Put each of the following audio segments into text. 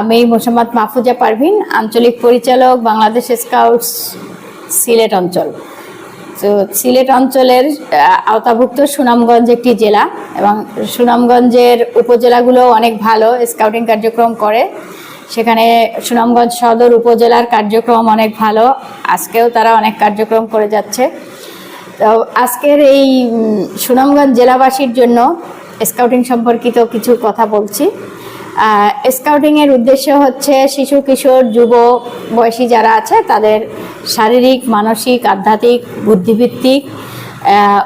আমি মোসাম্মদ মাহফুজা পারভিন, আঞ্চলিক পরিচালক বাংলাদেশ স্কাউটস সিলেট অঞ্চল। তো সিলেট অঞ্চলের আওতাভুক্ত সুনামগঞ্জ একটি জেলা এবং সুনামগঞ্জের উপজেলাগুলো অনেক ভালো, স্কাউটিং কার্যক্রম করে। সেখানে সুনামগঞ্জ সদর উপজেলার কার্যক্রম অনেক ভালো, আজকেও তারা অনেক কার্যক্রম করে যাচ্ছে। তো আজকের এই সুনামগঞ্জ জেলাবাসীর জন্য স্কাউটিং সম্পর্কিত কিছু কথা বলছি। স্কাউটিংয়ের উদ্দেশ্য হচ্ছে শিশু, কিশোর, যুব, বয়সী যারা আছে, তাদের শারীরিক, মানসিক, আধ্যাত্মিক বুদ্ধিভিত্তিক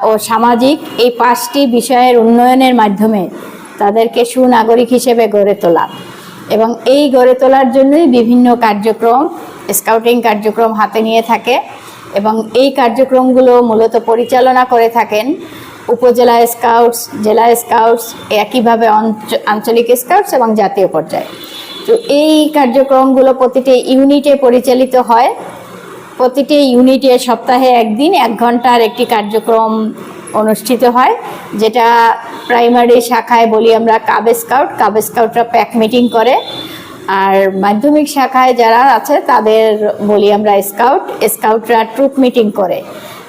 ও সামাজিক এই পাঁচটি বিষয়ের উন্নয়নের মাধ্যমে তাদেরকে সুনাগরিক হিসেবে গড়ে তোলা। এবং এই গড়ে তোলার জন্যই বিভিন্ন কার্যক্রম স্কাউটিং কার্যক্রম হাতে নিয়ে থাকে এবং এই কার্যক্রমগুলো মূলত পরিচালনা করে থাকেন উপজেলা স্কাউটস জেলা স্কাউটস একইভাবে আঞ্চলিক স্কাউটস এবং জাতীয় পর্যায়ে। তো এই কার্যক্রমগুলো প্রতিটি ইউনিটে পরিচালিত হয়। প্রতিটি ইউনিটে সপ্তাহে একদিন, এক ঘণ্টার একটি কার্যক্রম অনুষ্ঠিত হয়, যেটা প্রাইমারি শাখায় বলি আমরা কাব স্কাউট কাব স্কাউটরা প্যাক মিটিং করে। আর মাধ্যমিক শাখায় যারা আছে, তাদের বলি আমরা স্কাউট স্কাউটরা ট্রুপ মিটিং করে।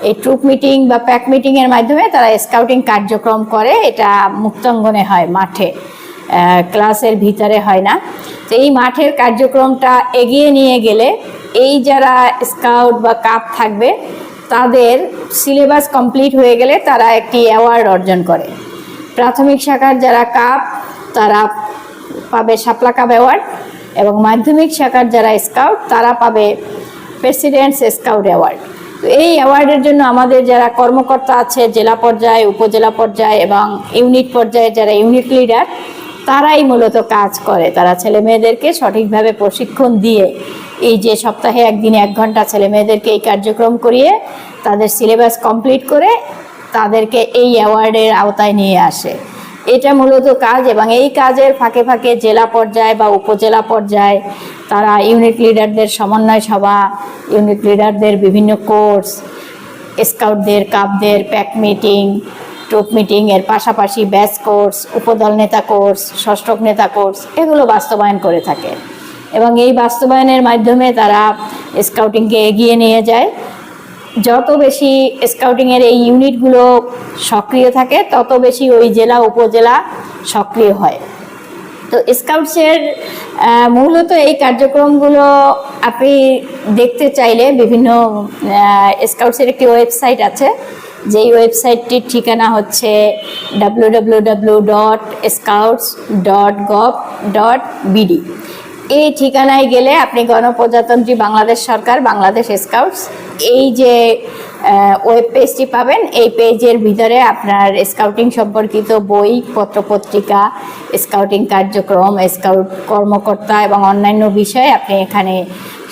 এই ট্রুপ মিটিং বা প্যাক মিটিংয়ের মাধ্যমে তারা স্কাউটিং কার্যক্রম করে। এটা মুক্তাঙ্গনে হয় মাঠে। ক্লাসের ভিতরে হয় না। তো এই মাঠের কার্যক্রমটা এগিয়ে নিয়ে গেলে এই যারা স্কাউট বা কাপ থাকবে, তাদের সিলেবাস কমপ্লিট হয়ে গেলে তারা একটি অ্যাওয়ার্ড অর্জন করে। প্রাথমিক শাখার যারা কাপ তারা পাবে শাপলা কাপ অ্যাওয়ার্ড এবং মাধ্যমিক শাখার যারা স্কাউট তারা পাবে প্রেসিডেন্টস স্কাউট অ্যাওয়ার্ড তো এই অ্যাওয়ার্ডের জন্য আমাদের যারা কর্মকর্তা আছে, জেলা পর্যায়ে, উপজেলা পর্যায়ে এবং ইউনিট পর্যায়ে যারা ইউনিট লিডার তারাই মূলত কাজ করে। তারা ছেলে মেয়েদেরকে সঠিকভাবে প্রশিক্ষণ দিয়ে এই যে সপ্তাহে একদিনে এক ঘণ্টা ছেলে মেয়েদেরকে এই কার্যক্রম করিয়ে তাদের সিলেবাস কমপ্লিট করে তাদেরকে এই অ্যাওয়ার্ডের আওতায় নিয়ে আসে। এটা মূলত কাজ এবং এই কাজের ফাঁকে ফাঁকে জেলা পর্যায়ে বা উপজেলা পর্যায়ে তারা ইউনিট লিডারদের সমন্বয় সভা ইউনিট লিডারদের বিভিন্ন কোর্স স্কাউটদের কাপদের প্যাক মিটিং ট্রুপ মিটিং এর পাশাপাশি ব্যাচ কোর্স উপদল নেতা কোর্স ষষ্ঠক নেতা কোর্স এগুলো বাস্তবায়ন করে থাকে। এবং এই বাস্তবায়নের মাধ্যমে তারা স্কাউটিংকে এগিয়ে নিয়ে যায়। যত বেশি স্কাউটিংয়ের এই ইউনিটগুলো সক্রিয় থাকে, তত বেশি ওই জেলা, উপজেলা সক্রিয় হয়। তো স্কাউটসের মূলত এই কার্যক্রমগুলো আপনি দেখতে চাইলে বিভিন্ন স্কাউটসের একটি ওয়েবসাইট আছে, যেই ওয়েবসাইটটির ঠিকানা হচ্ছে W dot scouts dot gov dot BD এই ঠিকানায় গেলে আপনি গণপ্রজাতন্ত্রী বাংলাদেশ সরকার, বাংলাদেশ স্কাউটস, এই যে ওয়েব পেজটি পাবেন, এই পেজের ভিতরে আপনার স্কাউটিং সম্পর্কিত বই, পত্রপত্রিকা স্কাউটিং কার্যক্রম স্কাউট কর্মকর্তা এবং অন্যান্য বিষয় আপনি এখানে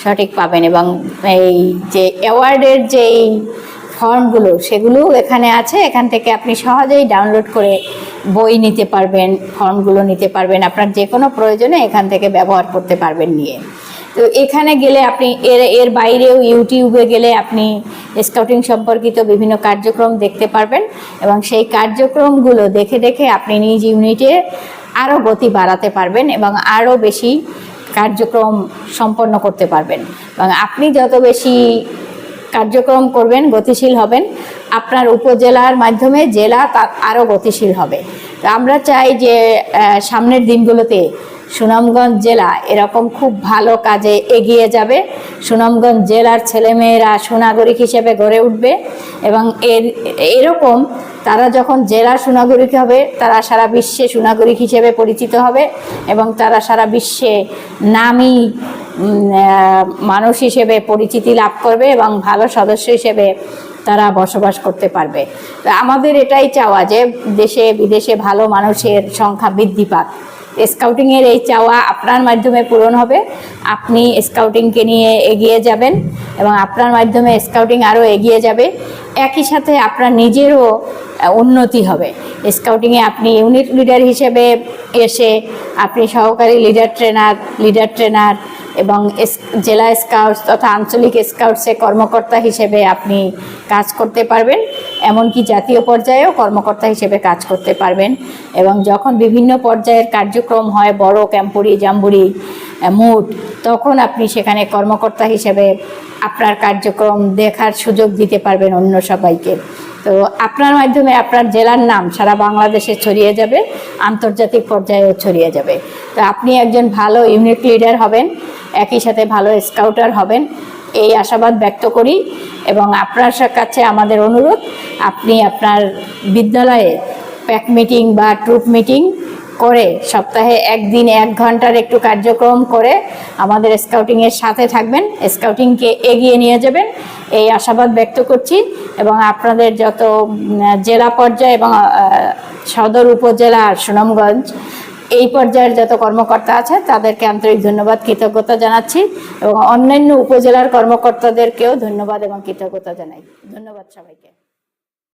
সঠিক পাবেন এবং এই যে অ্যাওয়ার্ডের যেই ফর্মগুলো সেগুলো এখানে আছে। এখান থেকে আপনি সহজেই ডাউনলোড করে বই নিতে পারবেন, ফর্মগুলো নিতে পারবেন, আপনার যে কোনো প্রয়োজনে এখান থেকে ব্যবহার করতে পারবেন নিয়ে। তো এখানে গেলে আপনি, এর এর বাইরেও ইউটিউবে গেলে আপনি স্কাউটিং সম্পর্কিত বিভিন্ন কার্যক্রম দেখতে পারবেন এবং সেই কার্যক্রমগুলো দেখে দেখে আপনি নিজ ইউনিটে আরও গতি বাড়াতে পারবেন এবং আরও বেশি কার্যক্রম সম্পন্ন করতে পারবেন। এবং আপনি যত বেশি কার্যক্রম করবেন, গতিশীল হবেন, আপনার উপজেলার মাধ্যমে জেলা আরও গতিশীল হবে। আমরা চাই যে সামনের দিনগুলোতে সুনামগঞ্জ জেলা এরকম খুব ভালো কাজে এগিয়ে যাবে। সুনামগঞ্জ জেলার ছেলেমেয়েরা সুনাগরিক হিসেবে গড়ে উঠবে এবং এর, এরকম তারা যখন জেলা সুনাগরিক হবে, তারা সারা বিশ্বে সুনাগরিক হিসেবে পরিচিত হবে এবং তারা সারা বিশ্বে নামী মানুষ হিসেবে পরিচিতি লাভ করবে এবং ভালো সদস্য হিসেবে তারা বসবাস করতে পারবে। আমাদের এটাই চাওয়া যে দেশে, বিদেশে ভালো মানুষের সংখ্যা বৃদ্ধি পাক। স্কাউটিংয়ের এই চাওয়া আপনার মাধ্যমে পূরণ হবে। আপনি স্কাউটিংকে নিয়ে এগিয়ে যাবেন এবং আপনার মাধ্যমে স্কাউটিং আরও এগিয়ে যাবে। একই সাথে আপনার নিজেরও উন্নতি হবে। স্কাউটিংয়ে আপনি ইউনিট লিডার হিসেবে এসে আপনি সহকারী লিডার ট্রেনার লিডার ট্রেনার এবং জেলা স্কাউটস তথা আঞ্চলিক স্কাউটসে কর্মকর্তা হিসেবে আপনি কাজ করতে পারবেন, এমনকি জাতীয় পর্যায়েও কর্মকর্তা হিসেবে কাজ করতে পারবেন। এবং যখন বিভিন্ন পর্যায়ের কার্যক্রম হয়, বড় ক্যাম্পুরি, জাম্বুরি মুট, তখন আপনি সেখানে কর্মকর্তা হিসেবে আপনার কার্যক্রম দেখার সুযোগ দিতে পারবেন অন্য সবাইকে। তো আপনার মাধ্যমে আপনার জেলার নাম সারা বাংলাদেশে ছড়িয়ে যাবে, আন্তর্জাতিক পর্যায়েও ছড়িয়ে যাবে। তো আপনি একজন ভালো ইউনিট লিডার হবেন, একই সাথে ভালো স্কাউটার হবেন। এই আশাবাদ ব্যক্ত করি এবং আপনার কাছে আমাদের অনুরোধ, আপনি আপনার বিদ্যালয়ে প্যাক মিটিং বা ট্রুপ মিটিং করে সপ্তাহে একদিন এক ঘণ্টার একটু কার্যক্রম করে আমাদের স্কাউটিংয়ের সাথে থাকবেন। স্কাউটিংকে এগিয়ে নিয়ে যাবেন। এই আশাবাদ ব্যক্ত করছি এবং আপনাদের যত জেলা পর্যায়ে এবং সদর উপজেলা সুনামগঞ্জ, এই পর্যায়ের যত কর্মকর্তা আছে তাদেরকে আন্তরিক ধন্যবাদ, কৃতজ্ঞতা জানাচ্ছি এবং অন্যান্য উপজেলার কর্মকর্তাদেরকেও ধন্যবাদ এবং কৃতজ্ঞতা জানাই। ধন্যবাদ সবাইকে।